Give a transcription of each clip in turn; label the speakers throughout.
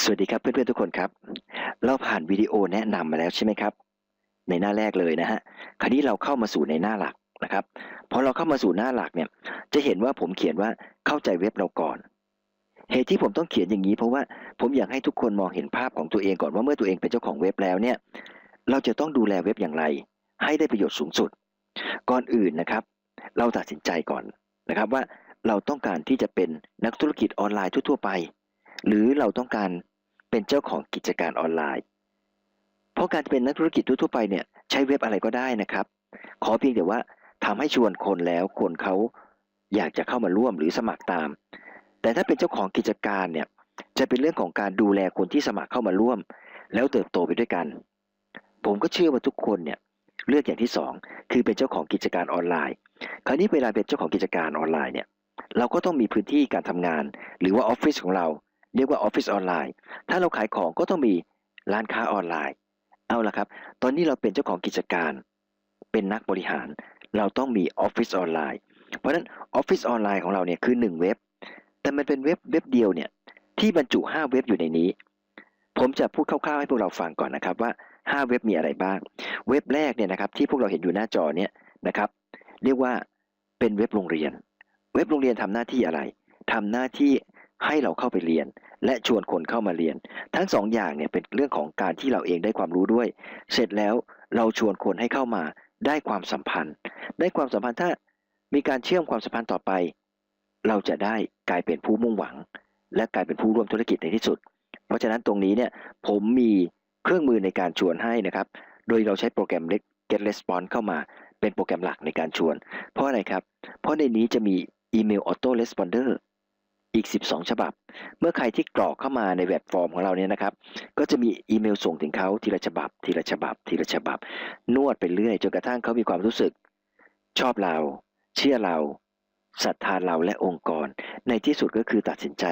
Speaker 1: สวัสดีครับเพื่อนๆทุกคนครับ เราผ่านวิดีโอแนะนำมาแล้วใช่ไหมครับ ในหน้าแรกเลยนะฮะคราวนี้เราเข้ามาสู่ในหน้าหลักนะครับพอเราเข้ามาสู่หน้าหลักเนี่ย จะเห็นว่าผมเขียนว่าเข้าใจเว็บเราก่อน เหตุที่ผมต้องเขียนอย่างนี้ เพราะว่าผมอยากให้ทุกคนมองเห็นภาพของตัวเองก่อนว่าเมื่อตัวเองเป็นเจ้าของเว็บแล้วเนี่ย เราจะต้องดูแลเว็บอย่างไร ให้ได้ประโยชน์สูงสุด ก่อนอื่นนะครับ เราตัดสินใจก่อนนะครับว่าเราต้องการที่จะเป็นนักธุรกิจออนไลน์ทั่วๆไป หรือเราต้องการเป็นเจ้าของกิจการออนไลน์ เพราะการเป็นนักธุรกิจทั่วไปเนี่ยใช้เว็บอะไรก็ได้นะครับ ขอเพียงแต่ว่าทำให้ชวนคนแล้วคนเขาอยากจะเข้ามาร่วมหรือสมัครตาม แต่ถ้าเป็นเจ้าของกิจการเนี่ยจะเป็นเรื่องของการดูแลคนที่สมัครเข้ามาร่วม แล้วเติบโตไปด้วยกัน ผมก็เชื่อว่าทุกคนเนี่ยเลือกอย่างที่สองคือเป็นเจ้าของกิจการออนไลน์ คราวนี้เวลาเป็นเจ้าของกิจการออนไลน์เนี่ยเราก็ต้องมีพื้นที่การทำงาน หรือว่าออฟฟิศของเรา เรียกว่าออฟฟิศออนไลน์ ถ้าเราขายของก็ต้องมีร้านค้าออนไลน์ เอาละครับ ตอนนี้เราเป็นเจ้าของกิจการ เป็นนักบริหาร เราต้องมีออฟฟิศออนไลน์ เพราะฉะนั้นออฟฟิศออนไลน์ของเราเนี่ยคือ 1 เว็บ แต่มันเป็นเว็บเว็บเดียวเนี่ยที่บรรจุ 5 เว็บอยู่ในนี้ ผมจะพูดคร่าวๆให้พวกเราฟังก่อนนะครับว่า 5 เว็บมีอะไรบ้าง เว็บแรกเนี่ยนะครับที่พวกเราเห็นอยู่หน้าจอเนี่ยนะครับ เรียกว่าเป็นเว็บโรงเรียน เว็บโรงเรียนทำหน้าที่อะไรทำหน้าที่ ให้เราเข้าไปเรียน และชวนคนเข้ามาเรียน ทั้งสองอย่างเนี่ยเป็นเรื่องของการที่เราเองได้ความรู้ด้วย เสร็จแล้วเราชวนคนให้เข้ามาได้ความสัมพันธ์ ได้ความสัมพันธ์ถ้ามีการเชื่อมความสัมพันธ์ต่อไป เราจะได้กลายเป็นผู้มุ่งหวัง และกลายเป็นผู้ร่วมธุรกิจในที่สุด เพราะฉะนั้นตรงนี้เนี่ยผมมีเครื่องมือในการชวนให้นะครับ โดยเราใช้โปรแกรม Get Response เข้ามาเป็นโปรแกรมหลักในการชวน เพราะอะไรครับ เพราะในนี้จะมีอีเมล Auto Responder อีก 12 ฉบับ เมื่อใครที่กรอกเข้ามาในแบบฟอร์มของเราเนี่ยนะครับ ก็จะมีอีเมลส่งถึงเขาทีละฉบับ ทีละฉบับ ทีละฉบับ นวดไปเรื่อย จนกระทั่งเขามีความรู้สึก ชอบเรา เชื่อเราศรัทธาเราและองค์กร ในที่สุดก็คือตัดสินใจ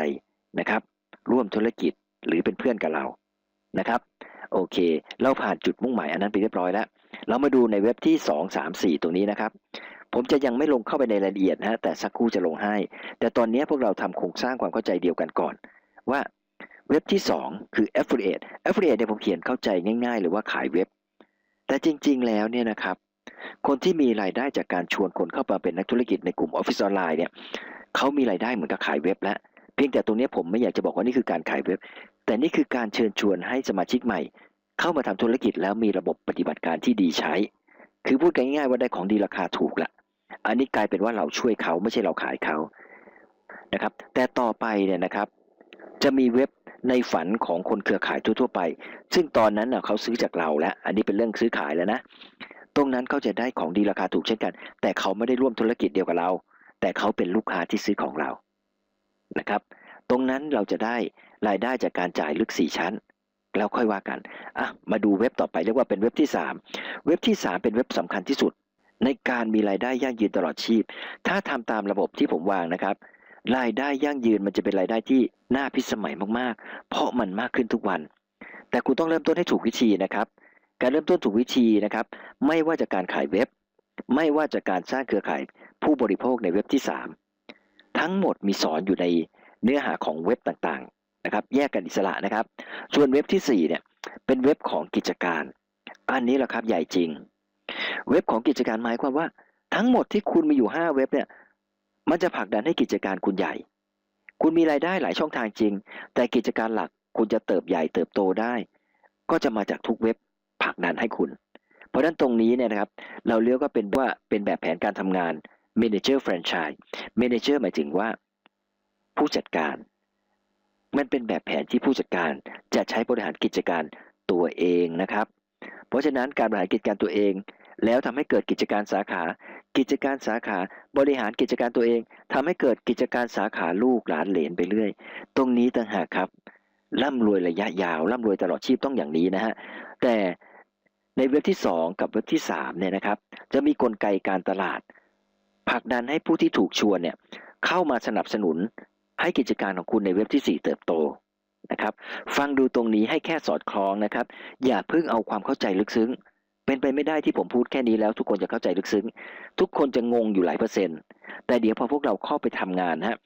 Speaker 1: นะครับ ร่วมธุรกิจหรือเป็นเพื่อนกับเรานะครับ โอเค เราผ่านจุดมุ่งหมายอันนั้นไปเรียบร้อยแล้ว เรามาดูในเว็บที่ 2 3 4 ตรงนี้นะครับ ผมจะยังไม่ลงเข้าไปในรายละเอียดนะฮะแต่สักครู่จะลงให้ แต่ตอนนี้พวกเราทำโครงสร้างความเข้าใจเดียวกันก่อน ว่าเว็บที่ 2 คือ affiliate affiliate เนี่ยผมเขียนเข้าใจง่าย ๆ หรือว่าขายเว็บ แต่จริง ๆ แล้วเนี่ยนะครับ คนที่มีรายได้จากการชวนคนเข้ามาเป็นนักธุรกิจในกลุ่ม Office ออนไลน์เนี่ยเขามีรายได้เหมือนกับขายเว็บแล้วเพียงแต่ตรงนี้ผมไม่อยากจะบอกว่านี่คือการขายเว็บ แต่นี่คือการเชิญชวนให้สมาชิกใหม่ เข้ามาทำธุรกิจแล้วมีระบบปฏิบัติการที่ดีใช้ คือพูดง่ายๆว่าได้ของดีราคาถูกละ อันนี้กลายเป็นว่าเราช่วยเขาไม่ใช่เราขายเขานะครับ แต่ต่อไปเนี่ยนะครับ จะมีเว็บในฝันของคนเครือข่ายทั่วๆไป ซึ่งตอนนั้นน่ะเขาซื้อจากเราแล้ว อันนี้เป็นเรื่องซื้อขายแล้วนะ ตรงนั้นเขาจะได้ของดีราคาถูกเช่นกัน แต่เขาไม่ได้ร่วมธุรกิจเดียวกับเรา แต่เขาเป็นลูกค้าที่ซื้อของเรา นะครับ ตรงนั้นเราจะได้รายได้จากการจ่ายลึกสี่ชั้น แล้วค่อยว่ากัน อะ มาดูเว็บต่อไปเรียกว่าเป็นเว็บที่ 3 เว็บที่ 3 เป็นเว็บสำคัญที่สุด ในการมีรายได้ยั่งยืนตลอดชีพ ถ้าทำตามระบบที่ผมวางนะครับ รายได้ยั่งยืนมันจะเป็นรายได้ที่น่าพิสมัยมากๆ เพราะมันมากขึ้นทุกวัน แต่คุณต้องเริ่มต้นให้ถูกวิธีนะครับ การเริ่มต้นถูกวิธีนะครับ ไม่ว่าจะการขายเว็บ ไม่ว่าจะการสร้างเครือข่ายผู้บริโภคในเว็บที่ 3 ทั้งหมดมีสอนอยู่ในเนื้อหาของเว็บต่างๆนะครับ แยกกันอิสระนะครับ ส่วนเว็บที่4เนี่ยเป็นเว็บของกิจการ อันนี้แหละครับใหญ่จริง เว็บของกิจการหมายความว่า ทั้งหมดที่คุณมีอยู่ 5 เว็บเนี่ย มันจะผลักดันให้กิจการคุณใหญ่ คุณมีรายได้หลายช่องทางจริง แต่กิจการหลักคุณจะเติบใหญ่เติบโตได้ ก็จะมาจากทุกเว็บผลักดันให้คุณ เพราะนั้นตรงนี้เนี่ยนะครับ เราเรียกว่าเป็นว่าเป็นแบบแผนการทำงาน Manager Franchise Manager หมายถึงว่า ผู้จัดการ มันเป็นแบบแผนที่ผู้จัดการจะใช้บริหารกิจการตัวเองนะครับ เพราะฉะนั้นการบริหารกิจการตัวเอง แล้วทำให้เกิดกิจการสาขา กิจการสาขาบริหารกิจการตัวเองทำให้เกิดกิจการสาขาลูกหลานเหลนไปเรื่อย ตรงนี้ต่างหากครับ ร่ำรวยระยะยาว ร่ำรวยตลอดชีพต้องอย่างนี้นะฮะแต่ในเว็บที่ 2 กับเว็บที่3เนี่ยนะครับ จะมีกลไกการตลาดผลักดันให้ผู้ที่ถูกชวนเนี่ยเข้ามาสนับสนุนให้กิจการของคุณในเว็บที่ 4 เติบโตนะครับ ฟังดูตรงนี้ให้แค่สอดคล้องนะครับ อย่าเพิ่งเอาความเข้าใจลึกซึ้ง เป็นไปไม่ได้ที่ผมพูดแค่นี้แล้ว ทุกคนจะเข้าใจลึกซึ้ง ทุกคนจะงงอยู่หลายเปอร์เซ็นต์ แต่เดี๋ยวพอพวกเราเข้าไปทำงานฮะ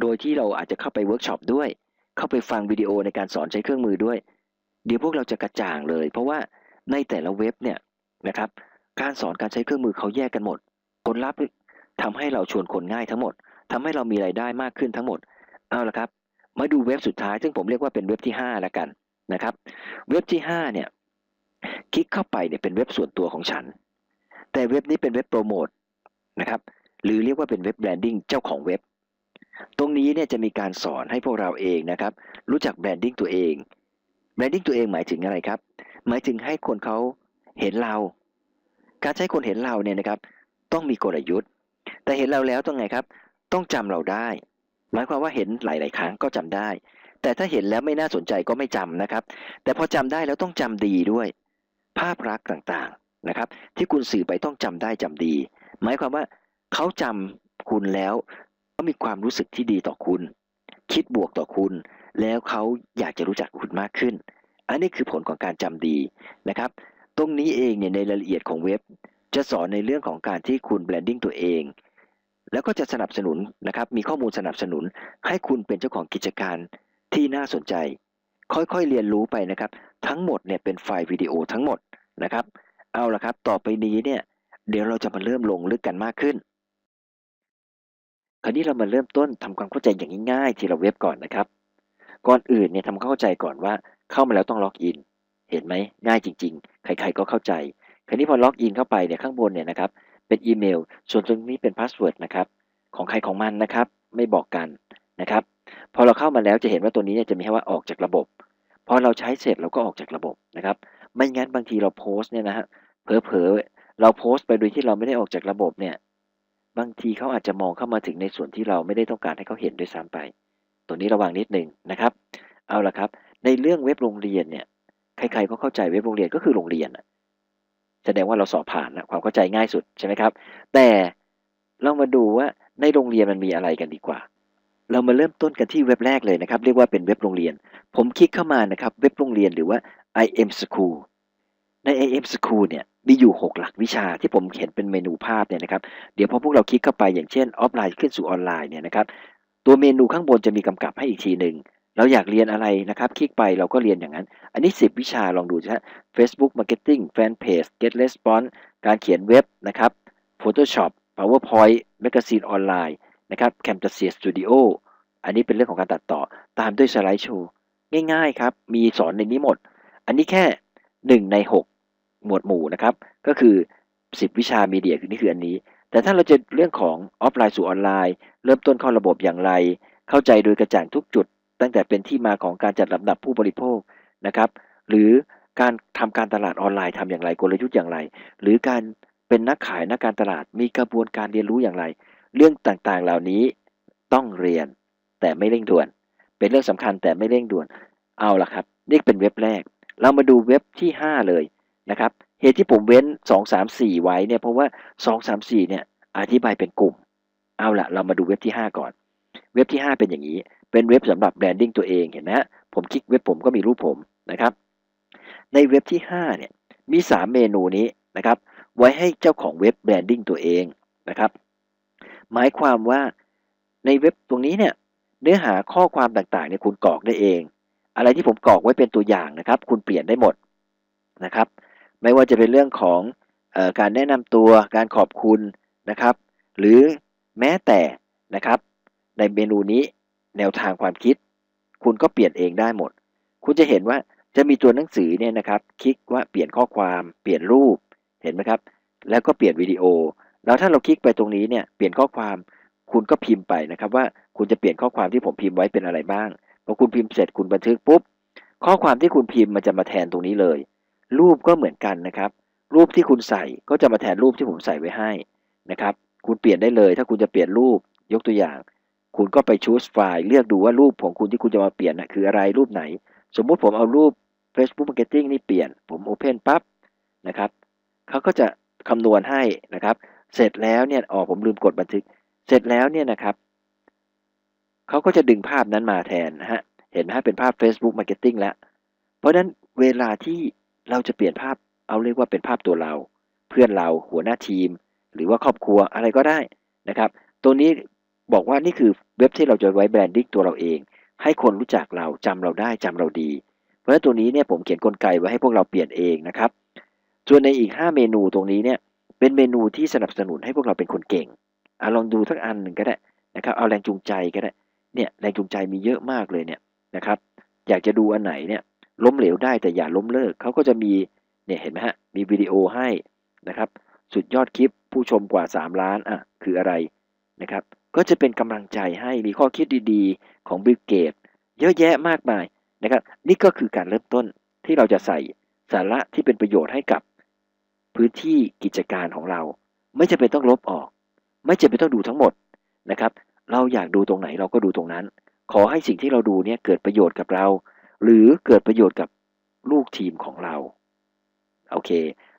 Speaker 1: โดยที่เราอาจจะเข้าไปเวิร์กช็อปด้วย เข้าไปฟังวิดีโอในการสอนใช้เครื่องมือด้วย เดี๋ยวพวกเราจะกระจ่างเลย เพราะว่าในแต่ละเว็บเนี่ยนะครับ การสอนการใช้เครื่องมือเขาแยกกันหมด ผลลัพธ์ทำให้เราชวนคนง่ายทั้งหมดทำให้เรามีรายได้มากขึ้นทั้งหมด เอาละครับ มาดูเว็บสุดท้าย ซึ่งผมเรียกว่าเป็นเว็บที่5แล้วกันนะครับ เว็บที่5เนี่ย คลิกเข้าไปเนี่ยเป็นเว็บส่วนตัวของฉัน แต่เว็บนี้เป็นเว็บโปรโมทนะครับ หรือเรียกว่าเป็นเว็บแบรนดิ้งเจ้าของเว็บ ตรงนี้เนี่ยจะมีการสอนให้พวกเราเองนะครับ รู้จักแบรนดิ้งตัวเอง แบรนดิ้งตัวเองหมายถึงอะไรครับ หมายถึงให้คนเขาเห็นเรา การใช้คนเห็นเราเนี่ยนะครับ ต้องมีกลยุทธ์ แต่เห็นเราแล้วต้องไงครับ ต้องจำเราได้ หมายความว่าเห็นหลาย ๆ ครั้งก็จำได้ แต่ถ้าเห็นแล้วไม่น่าสนใจก็ไม่จำนะครับ แต่พอจำได้แล้วต้องจำดีด้วย ภาพลักษณ์ต่างๆนะครับ ที่คุณสื่อไปต้องจำได้จำดี หมายความว่าเขาจำคุณแล้วเขามีความรู้สึกที่ดีต่อคุณ คิดบวกต่อคุณ แล้วเขาอยากจะรู้จักคุณมากขึ้น อันนี้คือผลของการจำดีนะครับ ตรงนี้เองเนี่ยในรายละเอียดของเว็บ จะสอนในเรื่องของการที่คุณแบรนดิ้งตัวเอง แล้วก็จะสนับสนุนนะครับ มีข้อมูลสนับสนุน ให้คุณเป็นเจ้าของกิจการที่น่าสนใจ ค่อยๆเรียนรู้ไปนะครับ ทั้งหมดเนี่ยเป็นไฟล์วิดีโอทั้งหมดนะครับ เอาละครับต่อไปนี้เนี่ยเดี๋ยวเราจะมาเริ่มลงลึกกันมากขึ้น คราวนี้เรามาเริ่มต้นทำความเข้าใจอย่างง่ายๆทีละเว็บก่อนนะครับ ก่อนอื่นเนี่ยทำความเข้าใจก่อนว่าเข้ามาแล้วต้องล็อกอิน เห็นไหมง่ายจริง ๆ ใครๆก็เข้าใจ คราวนี้พอล็อกอินเข้าไปเนี่ยข้างบนเนี่ยนะครับเป็นอีเมล ส่วนตรงนี้เป็นพาสเวิร์ดนะครับของใครของมันนะครับ ไม่บอกกันนะครับ พอเราเข้ามาแล้วจะเห็นว่าตัวนี้เนี่ยจะมีให้ว่าออกจากระบบ พอเราใช้เสร็จเราก็ออกจากระบบนะครับ ไม่งั้นบางทีเราโพสต์เนี่ยนะฮะเผลอๆเราโพสต์ไปโดยที่เราไม่ได้ออกจากระบบเนี่ย บางทีเขาอาจจะมองเข้ามาถึงในส่วนที่เราไม่ได้ต้องการให้เขาเห็นด้วยซ้ำไป ตัวนี้ระวังนิดนึงนะครับ เอาละครับ ในเรื่องเว็บโรงเรียนเนี่ยใครๆก็เข้าใจเว็บโรงเรียนก็คือโรงเรียนแสดงว่าเราสอบผ่านนะความเข้าใจง่ายสุดใช่ไหมครับ แต่เรามาดูว่าในโรงเรียนมันมีอะไรกันดีกว่า เรามาเริ่มต้นกันที่เว็บแรกเลยนะครับ เรียกว่าเป็นเว็บโรงเรียน ผมคลิกเข้ามานะครับ เว็บโรงเรียนหรือว่า IM School ใน IM School เนี่ยมีอยู่ 6 หลักวิชาที่ผมเห็นเป็นเมนูภาพเนี่ยนะครับ เดี๋ยวพอพวกเราคลิกเข้าไปอย่างเช่นออฟไลน์ขึ้นสู่ออนไลน์เนี่ยนะครับ ตัวเมนูข้างบนจะมีกำกับให้อีกทีหนึ่งเราอยากเรียนอะไรนะครับ คลิกไปเราก็เรียนอย่างนั้น อันนี้ 10 วิชาลองดูนะฮะ Facebook Marketing Fan Page Get Response การเขียนเว็บนะครับ Photoshop PowerPoint Magazine ออนไลน์ นะครับ Camtasia Studio อันนี้เป็นเรื่องของการตัดต่อตามด้วยสไลด์โชว์ง่ายๆครับ มีสอนในนี้หมด อันนี้แค่ 1 ใน 6 หมวดหมู่นะครับ ก็คือ 10 วิชามีเดียคือนี่คืออันนี้ แต่ถ้าเราจะเรื่องของออฟไลน์สู่ออนไลน์ เริ่มต้นเข้าระบบอย่างไร เข้าใจโดยกระจ่างทุกจุด ตั้งแต่เป็นที่มาของการจัดลำดับผู้บริโภคนะครับ หรือการทำการตลาดออนไลน์ทำอย่างไรกลยุทธ์อย่างไร หรือการเป็นนักขายนักการตลาดมีกระบวนการเรียนรู้อย่างไร เรื่องต่างๆเหล่านี้ต้องเรียนแต่ไม่เร่งด่วน เป็นเรื่องสำคัญแต่ไม่เร่งด่วนเอาละครับ นี่เป็นเว็บแรก เรามาดูเว็บที่ 5 เลยนะครับเหตุที่ผมเว้น 2 3 4 ไว้เนี่ยเพราะว่า 2 3 4เนี่ยอธิบายเป็นกลุ่ม เอาละเรามาดูเว็บที่ 5 ก่อน เว็บที่ 5 เป็นอย่างนี้ เป็นเว็บสำหรับแบรนดิ้งตัวเองเห็นไหมฮะผมคลิกเว็บผมก็มีรูปผมนะครับ ในเว็บที่ 5 เนี่ยมี 3 เมนูนี้นะครับ ไว้ให้เจ้าของเว็บแบรนดิ้งตัวเองนะครับ หมายความว่าในเว็บตรงนี้เนี่ยเนื้อหาข้อความต่างๆเนี่ยคุณกรอกได้เอง อะไรที่ผมกรอกไว้เป็นตัวอย่างนะครับ คุณเปลี่ยนได้หมดนะครับ ไม่ว่าจะเป็นเรื่องของออการแนะนำตัวการขอบคุณนะครับ หรือแม้แต่นะครับ ในเมนูนี้แนวทางความคิด คุณก็เปลี่ยนเองได้หมด คุณจะเห็นว่าจะมีตัวหนังสือเนี่ยนะครับ คลิกว่าเปลี่ยนข้อความ เปลี่ยนรูปเห็นไหมครับ แล้วก็เปลี่ยนวิดีโอ แล้วถ้าเราคลิกไปตรงนี้เนี่ยเปลี่ยนข้อความคุณก็พิมพ์ไปนะครับ ว่าคุณจะเปลี่ยนข้อความที่ผมพิมพ์ไว้เป็นอะไรบ้างพอคุณพิมพ์เสร็จคุณบันทึกปุ๊บข้อความที่คุณพิมพ์มันจะมาแทนตรงนี้เลย รูปก็เหมือนกันนะครับ รูปที่คุณใส่ก็จะมาแทนรูปที่ผมใส่ไว้ให้นะครับ คุณเปลี่ยนได้เลย ถ้าคุณจะเปลี่ยนรูปยกตัวอย่าง คุณก็ไปชูสไฟล์เลือกดูว่ารูปของคุณที่คุณจะมาเปลี่ยนนะคืออะไรรูปไหน สมมุติผมเอารูป Facebook Marketing นี่เปลี่ยนผม Open ปั๊บนะครับเขาก็จะคำนวณให้นะครับ เสร็จแล้วเนี่ยอ๋อผมลืมกดบันทึก เสร็จแล้วเนี่ยนะครับเขาก็จะดึงภาพนั้นมาแทนนะฮะเห็นไหมฮะเป็นภาพ Facebook Marketing แล้ว เพราะฉะนั้นเวลาที่เราจะเปลี่ยนภาพเอาเรียกว่าเป็นภาพตัวเรา เพื่อนเราหัวหน้าทีม หรือว่าครอบครัวอะไรก็ได้นะครับ ตัวนี้บอกว่านี่คือเว็บที่เราจะไว้แบรนดิ้งตัวเราเอง ให้คนรู้จักเราจำเราได้จำเราดี เพราะฉะนั้นตัวนี้เนี่ยผมเขียนกลไกไว้ให้พวกเราเปลี่ยนเองนะครับ ส่วนในอีก 5 เมนูตรงนี้เนี่ย เป็นเมนูที่สนับสนุนให้พวกเราเป็นคนเก่งอะลองดูสักอันหนึ่งก็ได้นะครับเอาแรงจูงใจก็ได้เนี่ยแรงจูงใจมีเยอะมากเลยเนี่ยนะครับ อยากจะดูอันไหนเนี่ยล้มเหลวได้แต่อย่าล้มเลิกเขาก็จะมีเนี่ยเห็นไหมฮะมีวิดีโอให้นะครับ สุดยอดคลิปผู้ชมกว่า 3 ล้านอะคืออะไรนะครับ ก็จะเป็นกำลังใจให้มีข้อคิดดีๆ ของบิลเกตเยอะแยะมากมายนะครับ นี่ก็คือการเริ่มต้นที่เราจะใส่สาระที่เป็นประโยชน์ให้กับ พื้นที่กิจการของเรา ไม่จำเป็นต้องลบออก ไม่จำเป็นต้องดูทั้งหมดนะครับ เราอยากดูตรงไหนเราก็ดูตรงนั้น ขอให้สิ่งที่เราดูเนี่ยเกิดประโยชน์กับเรา หรือเกิดประโยชน์กับลูกทีมของเราโอเค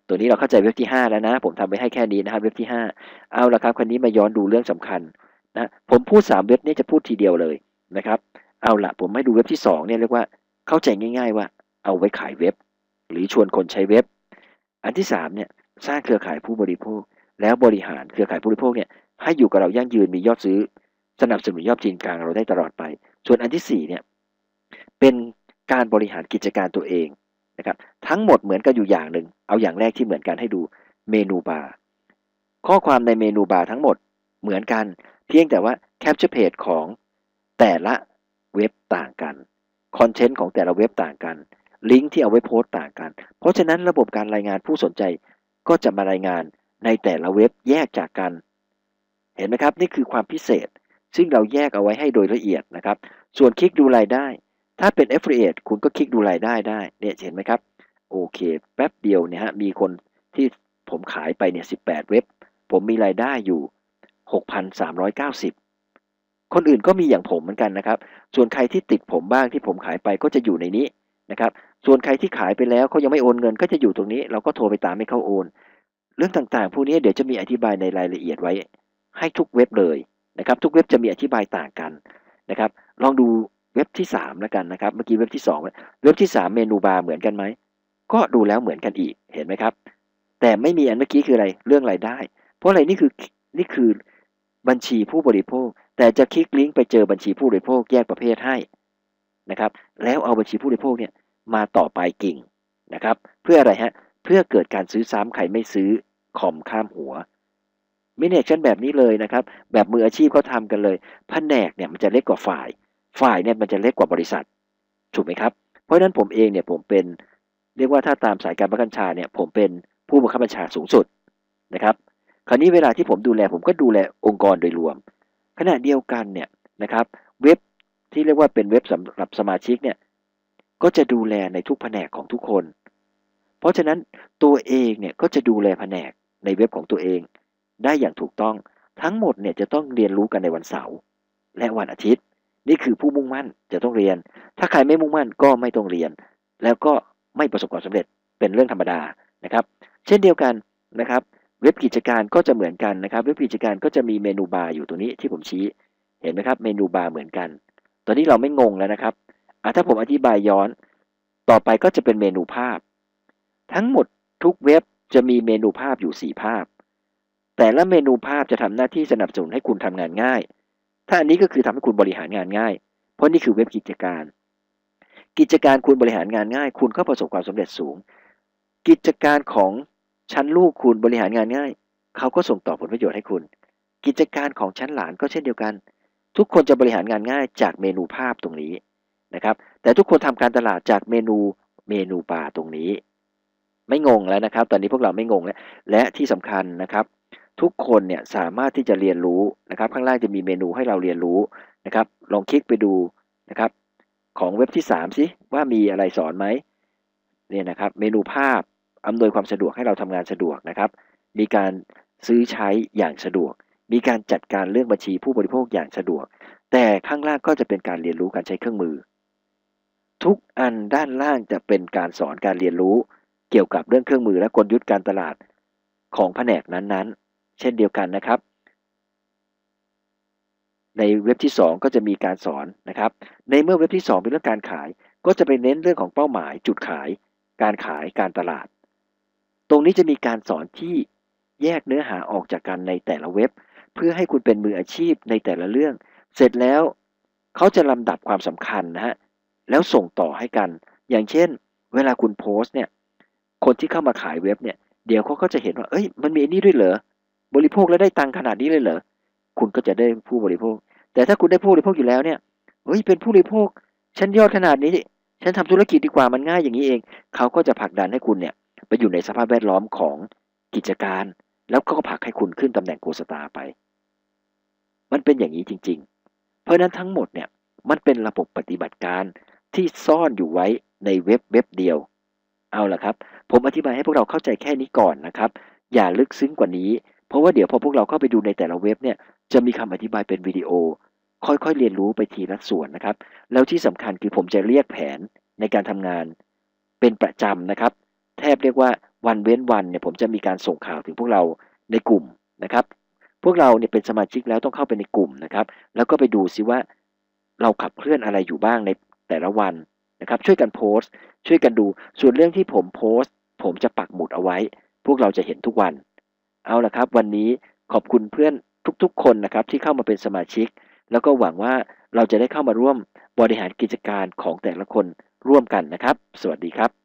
Speaker 1: ตัวนี้เราเข้าใจเว็บที่ 5 แล้วนะ ผมทำไปให้แค่นี้นะครับเว็บที่ 5 เอาละครับคันนี้มาย้อนดูเรื่องสำคัญนะผมพูด 3 เว็บนี้จะพูดทีเดียวเลยนะครับ เอาละผมให้ดูเว็บที่2เนี่ยเรียกว่าเข้าใจง่าย ๆ ว่าเอาไว้ขายเว็บ หรือชวนคนใช้เว็บ อันที่3เนี่ยสร้างเครือข่ายผู้บริโภค แล้วบริหารเครือข่ายผู้บริโภคเนี่ยให้อยู่กับเรายั่งยืนมียอดซื้อ สนับสนุนยอดจีนกลางเราได้ตลอดไป ส่วนอันที่4เนี่ยเป็นการบริหารกิจการตัวเองนะครับทั้งหมดเหมือนกันอยู่อย่างหนึ่ง เอาอย่างแรกที่เหมือนกันให้ดูเมนูบาร์ข้อความในเมนูบาร์ทั้งหมดเหมือนกัน เพียงแต่ว่าแคปชั่นเพจของแต่ละเว็บต่างกันคอนเทนต์ของแต่ละเว็บต่างกัน ลิงก์ที่เอาไว้โพสต์ต่างกัน เพราะฉะนั้นระบบการรายงานผู้สนใจก็จะมารายงานในแต่ละเว็บแยกจากกัน เห็นไหมครับ นี่คือความพิเศษ ซึ่งเราแยกเอาไว้ให้โดยละเอียดนะครับ ส่วนคลิกดูรายได้ ถ้าเป็น Affiliate คุณก็คลิกดูรายได้ได้เนี่ยเห็นไหมครับ โอเค แป๊บเดียวเนี่ยฮะมีคนที่ผมขายไปเนี่ย18เว็บ ผมมีรายได้อยู่ 6,390คนอื่นก็มีอย่างผมเหมือนกันนะครับ ส่วนใครที่ติดผมบ้างที่ผมขายไปก็จะอยู่ในนี้ นะครับ ส่วนใครที่ขายไปแล้วเขายังไม่โอนเงินก็จะอยู่ตรงนี้ เราก็โทรไปตามให้เขาโอน เรื่องต่างๆ พวกนี้เดี๋ยวจะมีอธิบายในรายละเอียดไว้ ให้ทุกเว็บเลยนะครับ ทุกเว็บจะมีอธิบายต่างกันนะครับ ลองดูเว็บที่3แล้วกันนะครับ เมื่อกี้เว็บที่2เว็บที่ 3 เมนูบาร์เหมือนกันไหม ก็ดูแล้วเหมือนกันอีก เห็นไหมครับ แต่ไม่มีอันเมื่อกี้คืออะไร เรื่องรายได้ เพราะอะไรนี่คือนี่คือบัญชีผู้บริโภค แต่จะคลิกลิงก์ไปเจอบัญชีผู้บริโภคแยกประเภทให้ นะครับ แล้วเอาบัญชีผู้บริโภคเนี่ยมาต่อไปกิ่งนะครับ เพื่ออะไรฮะ เพื่อเกิดการซื้อซ้ำใครไม่ซื้อคอมข้ามหัวมิเนชั่นแบบนี้เลยนะครับ แบบมืออาชีพเขาทากันเลยแผนกเนี่ยมันจะเล็กกว่าฝ่าย ฝ่ายเนี่ยมันจะเล็กกว่าบริษัท ถูกไหมครับ เพราะฉะนั้นผมเองเนี่ยผมเป็นเรียกว่าถ้าตามสายการบังคับบัญชาเนี่ยผมเป็นผู้บังคับบัญชาสูงสุดนะครับ คราวนี้เวลาที่ผมดูแลผมก็ดูแลองค์กรโดยรวม ขณะเดียวกันเนี่ยนะครับ เว็บ ที่เรียกว่าเป็นเว็บสำหรับสมาชิกเนี่ยก็จะดูแลในทุกแผนกของทุกคน เพราะฉะนั้นตัวเองเนี่ยก็จะดูแลแผนกในเว็บของตัวเอง ได้อย่างถูกต้องทั้งหมดเนี่ยจะต้องเรียนรู้กันในวันเสาร์และวันอาทิตย์ นี่คือผู้มุ่งมั่นจะต้องเรียน ถ้าใครไม่มุ่งมั่นก็ไม่ต้องเรียน แล้วก็ไม่ประสบความสำเร็จเป็นเรื่องธรรมดานะครับ เช่นเดียวกันนะครับ เว็บกิจการก็จะเหมือนกันนะครับ เว็บกิจการก็จะมีเมนูบาร์อยู่ตัวนี้ที่ผมชี้ เห็นไหมครับ เมนูบาร์เหมือนกัน ตอนนี้เราไม่งงแล้วนะครับถ้าผมอธิบายย้อน ต่อไปก็จะเป็นเมนูภาพ ทั้งหมดทุกเว็บจะมีเมนูภาพอยู่ 4 ภาพ แต่ละเมนูภาพจะทำหน้าที่สนับสนุนให้คุณทำงานง่าย ถ้าอันนี้ก็คือทำให้คุณบริหารงานง่าย เพราะนี่คือเว็บกิจการ กิจการคุณบริหารงานง่าย คุณก็ประสบความสำเร็จสูง กิจการของชั้นลูกคุณบริหารงานง่าย เขาก็ส่งต่อผลประโยชน์ให้คุณ กิจการของชั้นหลานก็เช่นเดียวกัน ทุกคนจะบริหารงานง่ายจากเมนูภาพตรงนี้นะครับ แต่ทุกคนทำการตลาดจากเมนูเมนูบาตรงนี้ ไม่งงแล้วนะครับ ตอนนี้พวกเราไม่งงแล้ว และที่สำคัญนะครับ ทุกคนเนี่ยสามารถที่จะเรียนรู้นะครับ ข้างล่างจะมีเมนูให้เราเรียนรู้นะครับ ลองคลิกไปดูนะครับ ของเว็บที่3สิว่ามีอะไรสอนไหมเนี่ยนะครับ เมนูภาพอำนวยความสะดวกให้เราทำงานสะดวกนะครับ มีการซื้อใช้อย่างสะดวก มีการจัดการเรื่องบัญชีผู้บริโภคอย่างสะดวก แต่ข้างล่างก็จะเป็นการเรียนรู้การใช้เครื่องมือ ทุกอันด้านล่างจะเป็นการสอนการเรียนรู้เกี่ยวกับเรื่องเครื่องมือและกลยุทธ์การตลาดของแผนกนั้นๆ เช่นเดียวกันนะครับ ในเว็บที่ 2 ก็จะมีการสอนนะครับ ในเมื่อเว็บที่ 2 เป็นเรื่องการขาย ก็จะไปเน้นเรื่องของเป้าหมาย จุดขาย การขายการตลาด ตรงนี้จะมีการสอนที่แยกเนื้อหาออกจากกันในแต่ละเว็บ เพื่อให้คุณเป็นมืออาชีพในแต่ละเรื่อง เสร็จแล้วเขาจะลำดับความสำคัญนะฮะแล้วส่งต่อให้กัน อย่างเช่น เวลาคุณโพสต์เนี่ย คนที่เข้ามาขายเว็บเนี่ย เดี๋ยวเขาก็จะเห็นว่า เอ้ย มันมีอันนี้ด้วยเหรอ บริโภคแล้วได้ตังขนาดนี้เลยเหรอ คุณก็จะได้ผู้บริโภค แต่ถ้าคุณได้ผู้บริโภคอยู่แล้วเนี่ย เฮ้ย เป็นผู้บริโภค ฉันยอดขนาดนี้ ฉันทำธุรกิจดีกว่า มันง่ายอย่างนี้เอง เขาก็จะผลักดันให้คุณเนี่ย ไปอยู่ในสภาพแวดล้อมของกิจการ แล้วก็ผลักให้คุณขึ้นตำแหน่งโกสตาไป มันเป็นอย่างนี้จริง ๆ เพราะนั้นทั้งหมดเนี่ยมันเป็นระบบปฏิบัติการที่ซ่อนอยู่ไว้ในเว็บเว็บเดียว เอาละครับ ผมอธิบายให้พวกเราเข้าใจแค่นี้ก่อนนะครับ อย่าลึกซึ้งกว่านี้ เพราะว่าเดี๋ยวพอพวกเราเข้าไปดูในแต่ละเว็บเนี่ยจะมีคำอธิบายเป็นวิดีโอ ค่อยๆเรียนรู้ไปทีละส่วนนะครับ แล้วที่สำคัญคือผมจะเรียกแผนในการทำงาน เป็นประจำนะครับ แทบเรียกว่าวันเว้นวันเนี่ยผมจะมีการส่งข่าวถึงพวกเราในกลุ่มนะครับ พวกเราเนี่ยเป็นสมาชิกแล้วต้องเข้าไปในกลุ่มนะครับ แล้วก็ไปดูซิว่าเราขับเคลื่อนอะไรอยู่บ้างในแต่ละวันนะครับ ช่วยกันโพสต์ ช่วยกันดูส่วนเรื่องที่ผมโพสต์ ผมจะปักหมุดเอาไว้ พวกเราจะเห็นทุกวัน เอาละครับ วันนี้ขอบคุณเพื่อนทุกๆ คนนะครับที่เข้ามาเป็นสมาชิก แล้วก็หวังว่าเราจะได้เข้ามาร่วมบริหารกิจการของแต่ละคนร่วมกันนะครับ สวัสดีครับ